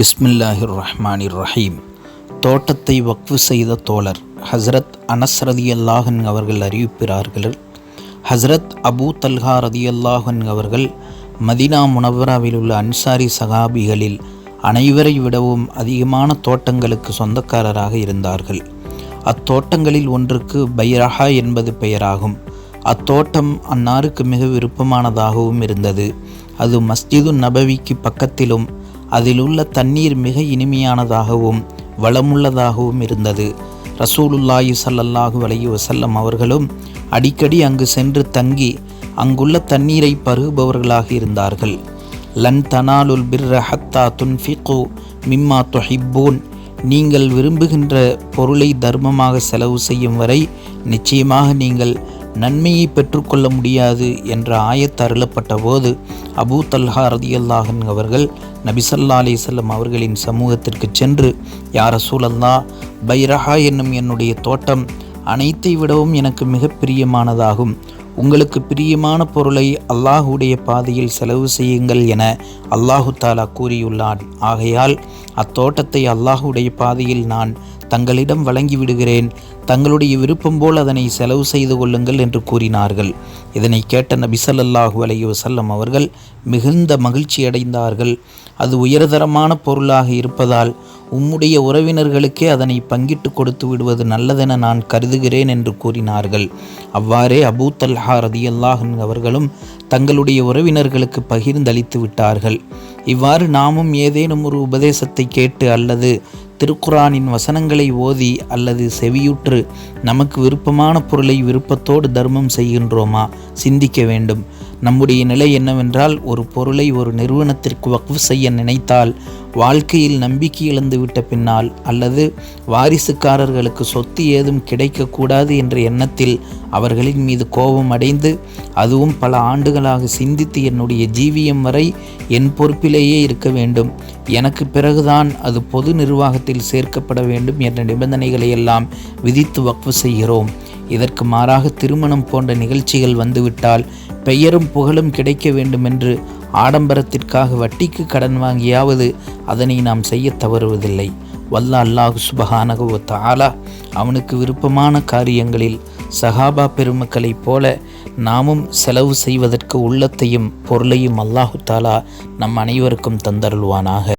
பிஸ்மில்லாஹிர் ரஹ்மானிர் ரஹீம் தோட்டத்தை வக்ஃபு செய்த தோழர் ஹஸ்ரத் அனஸ் ரதியல்லாஹன் அவர்கள் அறிவிப்பிறார்கள். ஹஸ்ரத் அபூ தல்ஹா ரதி அல்லாஹன் அவர்கள் மதினா முனவராவில் உள்ள அன்சாரி சகாபிகளில் அனைவரை விடவும் அதிகமான தோட்டங்களுக்கு சொந்தக்காரராக இருந்தார்கள். அத்தோட்டங்களில் ஒன்றுக்கு பைரஹா என்பது பெயராகும். அத்தோட்டம் அன்னாருக்கு மிக விருப்பமானதாகவும் இருந்தது. அது மஸ்ஜிது நபவிக்கு பக்கத்திலும் அதில் உள்ள தண்ணீர் மிக இனிமையானதாகவும் வளமுள்ளதாகவும் இருந்தது. ரசூலுல்லாஹி சல்லல்லாஹு அலையு வசல்லம் அவர்களும் அடிக்கடி அங்கு சென்று தங்கி அங்குள்ள தண்ணீரை பருகுபவர்களாக இருந்தார்கள். லன் தனாலுல் பிர்ர ஹத்தா துன்ஃபிகு மிம்மா துஹிப்பூன். நீங்கள் விரும்புகின்ற பொருளை தர்மமாக செலவு செய்யும் வரை நிச்சயமாக நீங்கள் நன்மையை பெற்றுக்கொள்ள முடியாது என்ற ஆயத்து அருளப்பட்ட போது அபூ தல்ஹா ரதியல்லாஹன் அவர்கள் நபிசல்லா அலிசல்லம் அவர்களின் சமூகத்திற்கு சென்று யார் சூழல்லா பைரஹா என்னும் என்னுடைய தோட்டம் அனைத்தை விடவும் எனக்கு மிக பிரியமானதாகும். உங்களுக்கு பிரியமான பொருளை அல்லாஹுடைய பாதையில் செலவு செய்யுங்கள் என அல்லாஹு தாலா கூறியுள்ளான். ஆகையால் அத்தோட்டத்தை அல்லாஹுடைய பாதையில் நான் தங்களிடம் வழங்கி விடுகிறேன் தங்களுடைய விருப்பம் போல் அதனை செலவு செய்து கொள்ளுங்கள் என்று கூறினார்கள். இதனை கேட்ட நபி ஸல்லல்லாஹு அலைஹி வஸல்லம் அவர்கள் மிகுந்த மகிழ்ச்சி அடைந்தார்கள். அது உயர்தரமான பொருளாக இருப்பதால் உம்முடைய உறவினர்களுக்கே அதனை பங்கிட்டு கொடுத்து விடுவது நல்லதென நான் கருதுகிறேன் என்று கூறினார்கள். அவ்வாறே அபூ தல்ஹா ரதியல்லாஹன் அவர்களும் தங்களுடைய உறவினர்களுக்கு பகிர்ந்தளித்து விட்டார்கள். இவ்வாறு நாமும் ஏதேனும் ஒரு உபதேசத்தை கேட்டு அல்லது திருக்குரானின் வசனங்களை ஓதி அல்லது செவியுற்று நமக்கு விருப்பமான பொருளை விருப்பத்தோடு தர்மம் செய்கின்றோமா? சிந்திக்க வேண்டும். நம்முடைய நிலை என்னவென்றால் ஒரு பொருளை ஒரு நிறுவனத்திற்கு வக்ஃபு செய்ய நினைத்தால் வாழ்க்கையில் நம்பிக்கை இழந்துவிட்ட பின்னால் அல்லது வாரிசுக்காரர்களுக்கு சொத்து ஏதும் கிடைக்கக்கூடாது என்ற எண்ணத்தில் அவர்களின் மீது கோபம் அடைந்து அதுவும் பல ஆண்டுகளாக சிந்தித்து என்னுடைய ஜீவியம் வரை என் பொறுப்பிலேயே இருக்க வேண்டும். எனக்கு பிறகுதான் அது பொது நிர்வாகத்தில் சேர்க்கப்பட வேண்டும் என்ற நிபந்தனைகளை எல்லாம் விதித்து வக்ஃபு செய்கிறோம். இதற்கு மாறாக திருமணம் போன்ற நிகழ்ச்சிகள் வந்துவிட்டால் பெயரும் புகழும் கிடைக்க வேண்டுமென்று ஆடம்பரத்திற்காக வட்டிக்கு கடன் வாங்கியாவது அதனை நாம் செய்ய தவறுவதில்லை. வல்ல அல்லாஹு சுபஹானகுவ தாலா அவனுக்கு விருப்பமான காரியங்களில் சஹாபா பெருமக்களைப் போல நாமும் செலவு செய்வதற்கு உள்ளத்தையும் பொருளையும் அல்லாஹு தாலா நம் அனைவருக்கும் தந்தருள்வானாக.